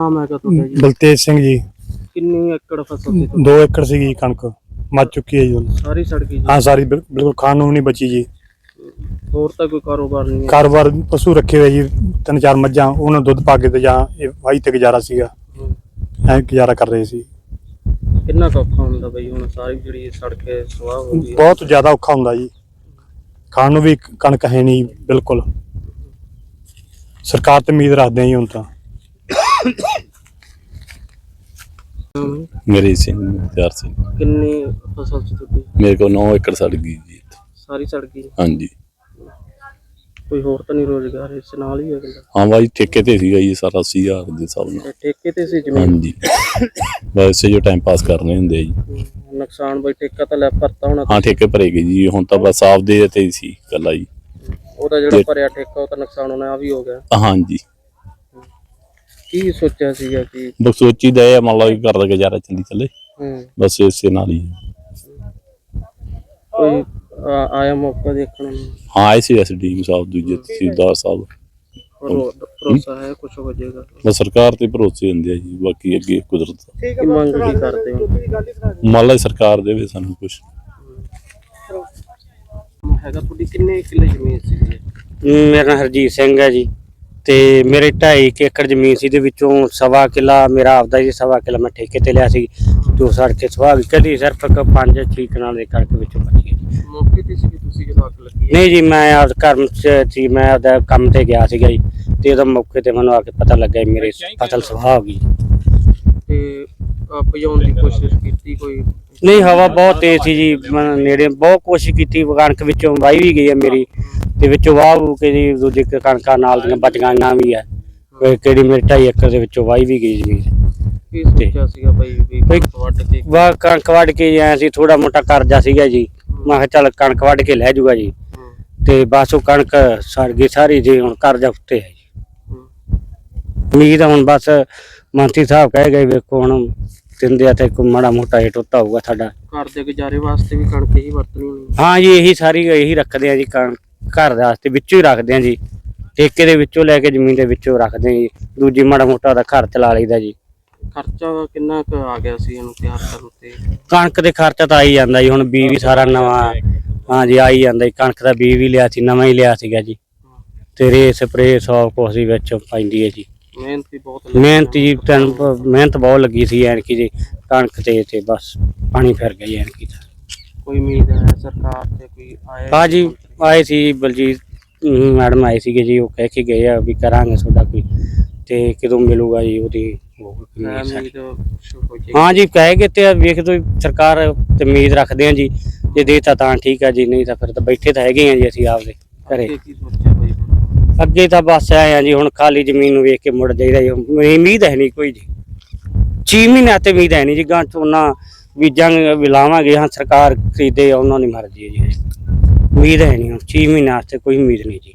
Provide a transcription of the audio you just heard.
ਨਾਮ ਹੈਗਾ ਤੁਹਾਡਾ ਜੀ? ਬਲਤੇਜ ਸਿੰਘ ਜੀ। ਕਿੰਨੀ ਏਕੜ ਫਸਲ ਸੀ ਤੁਹਾਡੀ? 2 ਏਕੜ ਸੀਗੀ ਕਣਕ। ਮੱਚ ਚੁੱਕੀ ਹੈ ਜੀ ਹੁਣ। ਸਾਰੀ ਸੜ ਗਈ ਜੀ? ਹਾਂ ਸਾਰੀ ਬਿਲ- ਬਿਲਕੁਲ ਖਾਣ ਨੂੰ ਨਹੀਂ ਬਚੀ ਜੀ। ਹੋਰ ਤਾਂ ਕੋਈ ਕਾਰੋਬਾਰ ਨਹੀਂ ਹੈ? ਕਾਰੋਬਾਰ ਪਸ਼ੂ ਰੱਖੇ ਹੋਏ ਜੀ ਤਿੰਨ ਚਾਰ ਮੱਝਾਂ ਉਹਨਾਂ ਨੂੰ ਦੁੱਧ ਪਾ ਕੇ ਤੇ ਜਾਂ ਇਹ ਵਾਈ ਤੇ ਗੁਜ਼ਾਰਾ ਸੀਗਾ। ਹਮ। ਐਂ ਗੁਜ਼ਾਰਾ ਕਰ ਰਹੇ ਸੀ। ਕਿੰਨਾ ਕੁ ਔਖਾ ਹੁੰਦਾ ਬਈ ਹੁਣ ਸਾਰੀ ਜਿਹੜੀ ਸੜ ਕੇ ਸਵਾਹ ਹੋ ਗਈ ਹੈ। ਬਹੁਤ ਜ਼ਿਆਦਾ ਔਖਾ ਹੁੰਦਾ ਜੀ। ਖਾਣ ਨੂੰ ਵੀ ਕਣਕ ਹੈ ਨਹੀਂ ਬਿਲਕੁਲ। ਸਰਕਾਰ ਤੇ ਉਮੀਦ ਰੱਖਦੇ ਆ ਜੀ ਹੁਣ ਤਾਂ। ਮੇਰੀ ਸਿੰਘ ਚਾਰ ਸਿੰਘ ਕਿੰਨੀ ਫਸਲ ਸੀ ਤੁਹਾਡੀ? ਮੇਰੇ ਕੋਲ 9 ਏਕੜ ਸੜ ਗਈ ਜੀ ਇੱਥੇ। ਸਾਰੀ ਸੜ ਗਈ? ਹਾਂਜੀ। ਕੋਈ ਹੋਰ ਤਾਂ ਨਹੀਂ ਰੋਜ਼ਗਾਰ ਇਸ ਨਾਲ ਹੀ ਹੈ ਹਾਂ ਬਾਈ ਠੇਕੇ ਤੇ ਸੀਗਾ ਜੀ ਸਾਰਾ 80000 ਦੇ ਹਿਸਾਬ ਨਾਲ। ਠੇਕੇ ਤੇ ਸੀ ਜ਼ਮੀਨ? ਹਾਂਜੀ। ਵੈਸੇ ਜੋ ਟਾਈਮ ਪਾਸ ਕਰਨੇ ਹੁੰਦੇ ਆ ਜੀ। ਹਮ, ਨੁਕਸਾਨ ਬਈ ਠੇਕਾ ਤਾਂ ਲੈ ਭਰਤਾ ਹੋਣਾ ਹਾਂ ਠੇਕੇ ਭਰੇ ਗਏ ਜੀ ਹੁਣ ਤਾਂ ਬਸ ਆਪਦੇ ਤੇ ਹੀ ਸੀ ਕੱਲਾ ਜੀ। ਉਹਦਾ ਜਿਹੜਾ ਭਰਿਆ ਠੇਕਾ ਉਹ ਤਾਂ ਨੁਕਸਾਨ ਹੋਣਾ ਆ ਵੀ ਹੋ ਗਿਆ। ਹਾਂਜੀ। ਕੀ ਸੋਚਿਆ ਸੀਗਾ ਕਿ ਬਸ ਸੋਚੀ ਦਾ ਇਹ ਮੰਨ ਲਓ ਕਿ ਘਰ ਦਾ ਗੁਜ਼ਾਰਾ ਚੱਲੀ ਚੱਲੇ। ਹਮ, ਬਸ ਇਸੇ ਨਾਲ ਹੀ ਕੋਈ ਆ- ਆਇਆ ਮੌਕਾ ਦੇਖਣ ਨੂੰ? ਹਾਂ ਆਏ ਸੀ ਐਸਡੀ ਸਾਹਿਬ ਦੂਜੇ ਤਹਿਸੀਲਦਾਰ ਸਾਹਿਬ। ਭਰੋ- ਭਰੋਸਾ ਹੈ ਕੁਝ ਹੋ ਜਾਏਗਾ? ਬਸ ਸਰਕਾਰ ਤੇ ਭਰੋਸੇ ਹੁੰਦੇ ਆ ਜੀ ਬਾਕੀ ਅੱਗੇ ਕੁਦਰਤ ਦਾ। ਕੀ ਮੰਗ ਕੀ ਕਰਦੇ ਹੋ? ਮੰਨ ਲਓ ਸਰਕਾਰ ਦੇਵੇ ਸਾਨੂੰ ਕੁਝ ਹੈਗਾ ਤੁਹਾਡੀ ਕਿੰਨੇ ਕਿੱਲੇ ਜ਼ਮੀਨ ਸੀ ਮੇਰਾ ਨਾਮ ਹਰਜੀਤ ਸਿੰਘ ਹੈ ਜੀ। ਤੇ ਮੇਰੇ 2.5 ਏਕੜ ਜ਼ਮੀਨ ਸੀ ਦੇ ਵਿੱਚੋਂ ਸਵਾ ਕਿੱਲਾ ਮੇਰਾ ਆਪਦਾ ਜੀ ਸਵਾ ਕਿੱਲਾ ਮੈਂ ਠੇਕੇ ਤੇ ਲਿਆ ਸੀ। ਜੋ ਸੜ ਕੇ ਸੁਆਹ ਗਈ ਕਦੀ ਸਿਰਫ 5-6 ਕਨਾਲ ਦੇ ਕਣਕ ਵਿੱਚੋਂ ਬਚੀ ਜੀ। ਮੌਕੇ ਤੇ ਸੀ ਤੁਸੀਂ ਜਦੋਂ ਅੱਗ ਲੱਗੀ? ਨਹੀਂ ਜੀ ਮੈਂ ਆਪ ਘਰ ਚ ਸੀ ਮੈਂ ਆਪਦਾ ਕੰਮ ਤੇ ਗਿਆ ਸੀਗਾ ਜੀ। ਤੇ ਉਹਦਾ ਮੌਕੇ ਤੇ ਮੈਨੂੰ ਆ ਕੇ ਪਤਾ ਲੱਗਾ ਮੇਰੇ ਫਸਲ ਸੁਆਹ ਹੋ ਗਈ ਤੇ ਭਜਾਉਣ ਦੀ ਕੋਸ਼ਿਸ਼ ਕੀਤੀ ਕੋਈ? ਨਹੀਂ ਹਵਾ ਬਹੁਤ ਤੇਜ਼ ਸੀ ਜੀ ਮੈਂ ਨੇੜੇ ਬਹੁਤ ਕੋਸ਼ਿਸ਼ ਕੀਤੀ ਕਣਕ ਵਿੱਚੋਂ ਵਾਈ ਵੀ ਗਈ ਹੈ ਮੇਰੀ। ਤੇ ਵਿੱਚੋਂ ਵਾਹ ਵੂ ਕੇ ਜੀ ਦੂਜੀ ਕ- ਕਣਕਾਂ ਨਾਲ ਦੀਆਂ ਬਚ ਗਈਆਂ ਵੀ ਹੈ ਕੋਈ ਕਿਹੜੀ ਮੇਰੀ 2.5 ਏਕੜ ਦੇ ਵਿੱਚੋਂ ਵਾਈ ਵੀ ਗਈ ਜ਼ਮੀਨ ਕੀ ਸੋਚਿਆ ਸੀਗਾ ਬਈ ਵੀ ਕੋਈ- ਕਣਕ ਵੱਢ ਕੇ? ਵਾ ਕਣਕ ਵੱਢ ਕੇ ਆਇਆ ਸੀ ਥੋੜਾ ਮੋਟਾ ਕਰਜ਼ਾ ਸੀਗਾ ਜੀ। ਮੈਂ ਕਿਹਾ ਚੱਲ ਕਣਕ ਵੱਢ ਕੇ ਲੈ ਜਾਊਗਾ ਜੀ। ਤੇ ਬਸ ਉਹ ਕਣਕ ਸੜ ਗਈ ਸਾਰੀ ਜੀ ਹੁਣ ਕਰਜ਼ਾ ਉੱਤੇ ਹੈ ਜੀ। ਉਮੀਦ ਆ ਹੁਣ ਬਸ ਮੰਤਰੀ ਸਾਹਿਬ ਕਹਿ ਗਏ ਵੇਖੋ ਹੁਣ ਦਿੰਦੇ ਆ ਤੇ ਕੋਈ ਮਾੜਾ ਮੋਟਾ ਟੁੱਟਾ ਹੋਊਗਾ ਸਾਡਾ। ਘਰ ਦੇ ਗੁਜ਼ਾਰੇ ਵਾਸਤੇ ਵੀ ਕਣਕ ਹੀ ਵਰਤਣੀ ਹੋਣੀ। ਹਾਂ ਜੀ ਇਹੀ ਸਾਰੀ ਇਹੀ ਰੱਖਦੇ ਆ ਜੀ ਕਣ- ਘਰ ਦੇ ਵਾਸਤੇ ਵਿੱਚੋਂ ਹੀ ਰੱਖਦੇ ਆ ਜੀ। ਠੇਕੇ ਦੇ ਵਿੱਚੋਂ ਲੈ ਕੇ ਜ਼ਮੀਨ ਦੇ ਵਿੱਚੋਂ ਰੱਖਦੇ ਆ ਜੀ। ਦੂਜੀ ਮਾੜਾ ਮੋਟਾ ਦਾ ਘਰ ਚਲਾ ਲਈਦਾ ਜੀ। ਖਰਚਾ ਕਿੰਨਾ ਕੁ ਆ ਗਿਆ ਸੀ ਇਹਨੂੰ ਤਿਆਰ ਕਰਨ ਤੇ ਕਣਕ ਦੇ ਖਰਚਾ ਤਾਂ ਆਈ ਜਾਂਦਾ ਜੀ ਹੁਣ ਬੀਜ ਵੀ ਸਾਰਾ ਨਵਾਂ। ਹਾਂ ਜੀ। ਆਈ ਜਾਂਦਾ ਜੀ। ਕਣਕ ਦਾ ਬੀਜ ਵੀ ਲਿਆ ਸੀ ਨਵਾਂ ਹੀ ਲਿਆ ਸੀਗਾ ਜੀ। ਤੇ ਰੇ ਸਪਰੇ ਸੌ ਕੁਛ ਦੀ ਵਿੱਚ ਪੈਂਦੀ ਹੈ ਜੀ। ਮਿਹਨਤ ਵੀ ਬਹੁਤ ਲੱਗੀ। ਮਿਹਨਤ ਜੀ ਤੈਨੂੰ ਮਿਹਨਤ ਬਹੁਤ ਲੱਗੀ ਸੀ ਐਨਕੀ ਜੀ। ਕਣਕ ਤੇ ਤੇ ਬਸ ਪਾਣੀ ਫਿਰ ਗਈ ਐਨਕੀ ਦਾ। ਕੋਈ ਉਮੀਦ ਹੈ ਸਰਕਾਰ ਤੇ ਕੋਈ ਆਇਆ ਹਾਂ ਜੀ ਆਏ ਸੀ ਬਲਜੀਤ ਮੈਡਮ ਆਏ ਸੀਗੇ ਜੀ ਉਹ ਕਹਿ ਕੇ ਗਏ ਆ ਵੀ ਕਰਾਂਗੇ ਤੁਹਾਡਾ ਕੋਈ ਤੇ ਕਦੋਂ ਮਿਲੂਗਾ ਜੀ ਉਹਦੀ ਉਹ ਕਿੰਨੀ ਹੈ ਸਾਡੀ- ਜੀ। ਕਹਿ ਕੇ ਤੇ ਵੇਖ ਦੋ ਸਰਕਾਰ ਤੇ ਉਮੀਦ ਰੱਖਦੇ ਆ ਜੀ ਜੇ ਦੇਤਾ ਤਾਂ ਠੀਕ ਆ ਜੀ ਨਹੀਂ ਤਾਂ ਫਿਰ ਤਾਂ ਬੈਠੇ ਤਾਂ ਹੈਗੇ ਆ ਜੀ ਅਸੀਂ ਆਪਦੇ ਘਰੇ। ਅੱਗੇ ਤਾਂ ਬਸ ਆਏ ਆ ਜੀ ਹੁਣ ਖਾਲੀ ਜ਼ਮੀਨ ਨੂੰ ਵੇਖ ਕੇ ਮੁੜ ਜਾਈਦਾ ਜੀ ਮੇਰੀ ਉਮੀਦ ਹੈ ਨਹੀਂ ਕੋਈ ਜੀ। 6 ਮਹੀਨਿਆਂ ਤੇ ਉਮੀਦ ਹੈ ਨਹੀਂ ਜੀ ਗਾਂ ਝੋਨਾ ਬੀਜਾਂਗੇ ਵੀ ਲਾਵਾਂਗੇ, ਹਾਂ, ਸਰਕਾਰ ਖਰੀਦੇ ਉਹਨਾਂ ਦੀ ਮਰਜ਼ੀ ਹੈ ਜੀ। ਉਮੀਦ ਹੈ ਨਹੀਂ, ਹੁਣ 6 ਮਹੀਨਿਆਂ ਵਾਸਤੇ ਕੋਈ ਉਮੀਦ ਨਹੀਂ ਜੀ।